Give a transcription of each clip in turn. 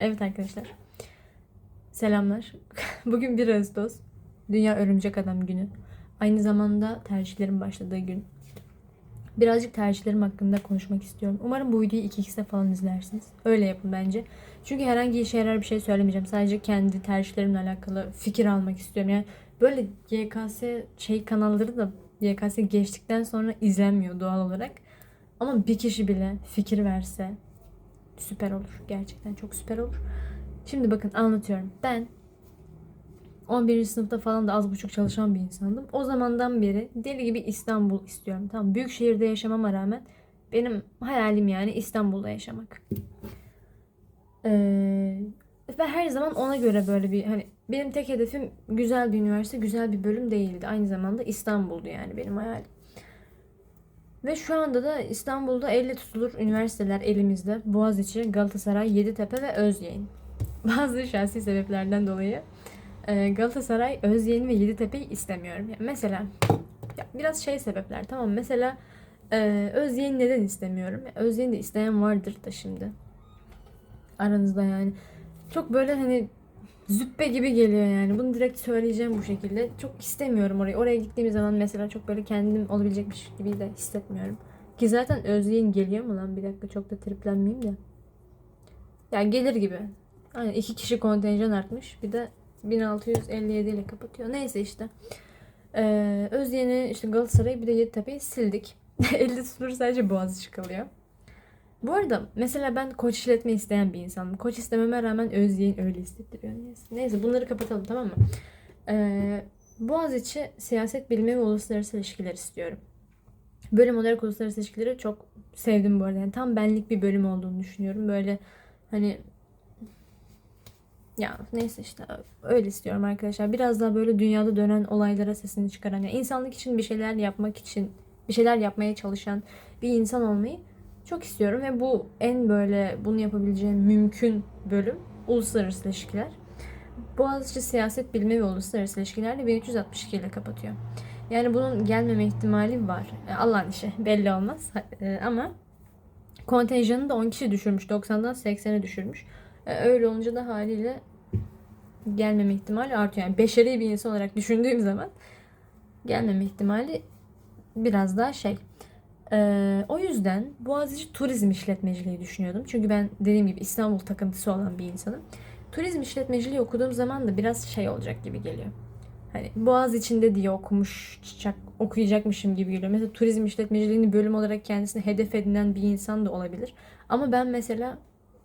Evet arkadaşlar. Selamlar. Bugün 1 Ağustos. Dünya Örümcek Adam günü. Aynı zamanda tercihlerin başladığı gün. Birazcık tercihlerim hakkında konuşmak istiyorum. Umarım bu videoyu 2x'de falan izlersiniz. Öyle yapın bence. Çünkü herhangi işe yarar bir şey söylemeyeceğim. Sadece kendi tercihlerimle alakalı fikir almak istiyorum. Yani böyle YKS şey kanalları da YKS geçtikten sonra izlenmiyor doğal olarak. Ama bir kişi bile fikir verse süper olur. Gerçekten çok süper olur. Şimdi bakın anlatıyorum. Ben 11. sınıfta falan da az buçuk çalışan bir insandım. O zamandan beri deli gibi İstanbul istiyorum. Tamam büyük şehirde yaşamama rağmen benim hayalim yani İstanbul'da yaşamak. Ee, ve her zaman ona göre böyle bir hani benim tek hedefim güzel bir üniversite, güzel bir bölüm değildi. Aynı zamanda İstanbul'du yani benim hayalim. Ve şu anda da İstanbul'da elle tutulur üniversiteler elimizde. Boğaziçi, Galatasaray, Yeditepe ve Özyeğin. Bazı şahsi sebeplerden dolayı e, Galatasaray, Özyeğin ve Yeditepe'yi istemiyorum. Yani mesela ya biraz şey sebepler tamam? Mesela e, Özyeğin neden istemiyorum? Özyeğin de isteyen vardır da şimdi. Aranızda yani. Çok böyle hani züppe gibi geliyor yani. Bunu direkt söyleyeceğim bu şekilde. Çok istemiyorum orayı. Oraya gittiğim zaman mesela çok böyle kendim olabilecekmiş gibi de hissetmiyorum. Ki zaten Özyeğin geliyor mu lan? Bir dakika çok da triplenmeyeyim de. Ya gelir gibi. Aynen iki kişi kontenjan artmış. Bir de 1657 ile kapatıyor. Neyse işte. Ee, Özyeğin'i işte Galatasaray'ı bir de Yeditepe'yi sildik. 50 sıfır sadece Boğaziçi kalıyor. Bu arada mesela ben koç işletme isteyen bir insanım. Koç istememe rağmen Özyeğin öyle hissettiriyor. Neyse, Neyse bunları kapatalım tamam mı? Ee, Boğaziçi siyaset bilimi ve uluslararası ilişkiler istiyorum. Bölüm olarak uluslararası ilişkileri çok sevdim bu arada. Yani tam benlik bir bölüm olduğunu düşünüyorum. Böyle hani ya neyse işte öyle istiyorum arkadaşlar. Biraz daha böyle dünyada dönen olaylara sesini çıkaran, yani insanlık için bir şeyler yapmak için, bir şeyler yapmaya çalışan bir insan olmayı çok istiyorum ve bu en böyle bunu yapabileceğim mümkün bölüm uluslararası ilişkiler. Boğaziçi Siyaset Bilimi ve Uluslararası İlişkilerle 1362 ile kapatıyor. Yani bunun gelmeme ihtimali var. E, Allah'ın işi belli olmaz E, ama kontenjanı da 10 kişi düşürmüş. 90'dan 80'e düşürmüş. E, Öyle olunca da haliyle gelmeme ihtimali artıyor. Yani beşeri bir insan olarak düşündüğüm zaman gelmeme ihtimali biraz daha şey. Ee, o yüzden Boğaziçi Turizm İşletmeciliği düşünüyordum. Çünkü ben dediğim gibi İstanbul takıntısı olan bir insanım. Turizm işletmeciliği okuduğum zaman da biraz şey olacak gibi geliyor. Hani Boğaz içinde diye okumuş, çiçek okuyacakmışım gibi geliyor. Mesela turizm işletmeciliğini bölüm olarak kendisine hedef edinen bir insan da olabilir. Ama ben mesela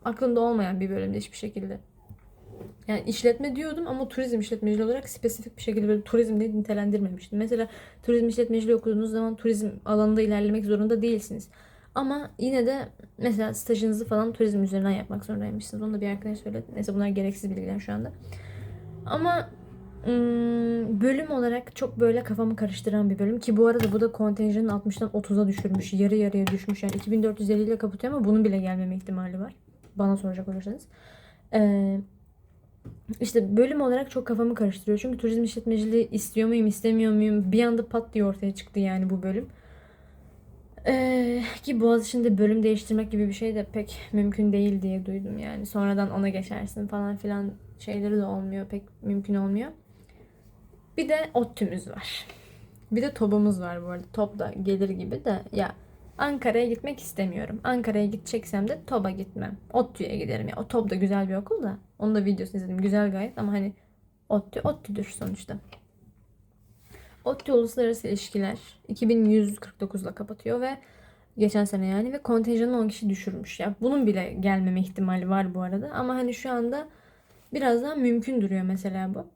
aklımda olmayan bir bölümde hiçbir şekilde. Yani işletme diyordum ama turizm işletmeciliği olarak spesifik bir şekilde böyle turizm diye nitelendirmemiştim. Mesela turizm işletmeciliği okuduğunuz zaman turizm alanında ilerlemek zorunda değilsiniz. Ama yine de mesela stajınızı falan turizm üzerinden yapmak zorundaymışsınız. Onu da bir arkadaş söyledi. Neyse bunlar gereksiz bilgiler şu anda. Ama bölüm olarak çok böyle kafamı karıştıran bir bölüm. Ki bu arada bu da kontenjanın 60'tan 30'a düşürmüş. Yarı yarıya düşmüş. Yani 2450 ile kapatıyor ama bunun bile gelmeme ihtimali var. Bana soracak olursanız. Ee, işte bölüm olarak çok kafamı karıştırıyor. Çünkü turizm işletmeciliği istiyor muyum, istemiyor muyum? Bir anda pat diye ortaya çıktı yani bu bölüm. Ee, ki Boğaziçi'nde bölüm değiştirmek gibi bir şey de pek mümkün değil diye duydum yani. Sonradan ona geçersin falan filan şeyleri de olmuyor. Pek mümkün olmuyor. Bir de ODTÜ'müz var. Bir de TOB'umuz var bu arada. TOB da gelir gibi de ya Ankara'ya gitmek istemiyorum. Ankara'ya gideceksem de TOB'a gitmem. ODTÜ'ye giderim ya. O TOB da güzel bir okul da. Onun da videosunu izledim. Güzel gayet ama hani ODTÜ, ODTÜ'dür sonuçta. ODTÜ Uluslararası İlişkiler 2149 ile kapatıyor ve geçen sene yani ve kontenjanı 10 kişi düşürmüş. Ya bunun bile gelmeme ihtimali var bu arada ama hani şu anda biraz daha mümkün duruyor mesela bu.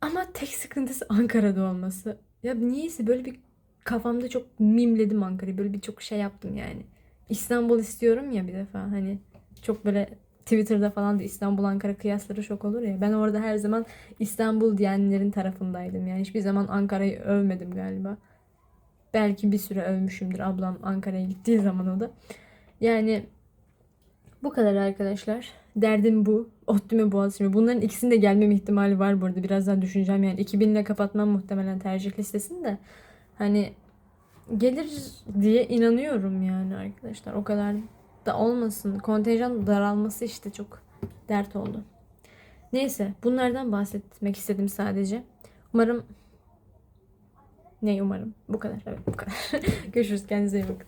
Ama tek sıkıntısı Ankara'da olması. Ya niyeyse böyle bir kafamda çok mimledim Ankara'yı. Böyle bir çok şey yaptım yani. İstanbul istiyorum ya bir defa hani çok böyle Twitter'da falan da İstanbul Ankara kıyasları çok olur ya. Ben orada her zaman İstanbul diyenlerin tarafındaydım. Yani hiçbir zaman Ankara'yı övmedim galiba. Belki bir süre övmüşümdür ablam Ankara'ya gittiği zaman o da. Yani bu kadar arkadaşlar. Derdim bu. ODTÜ mü Boğaziçi mi? Bunların ikisinin de gelmeme ihtimali var burada. Biraz daha düşüneceğim yani. 2000 ile kapatmam muhtemelen tercih listesini de. Hani gelir diye inanıyorum yani arkadaşlar. O kadar da olmasın. Kontenjan daralması işte çok dert oldu. Neyse bunlardan bahsetmek istedim sadece. Umarım ne umarım. Bu kadar. Evet bu kadar. Görüşürüz. Kendinize iyi bakın.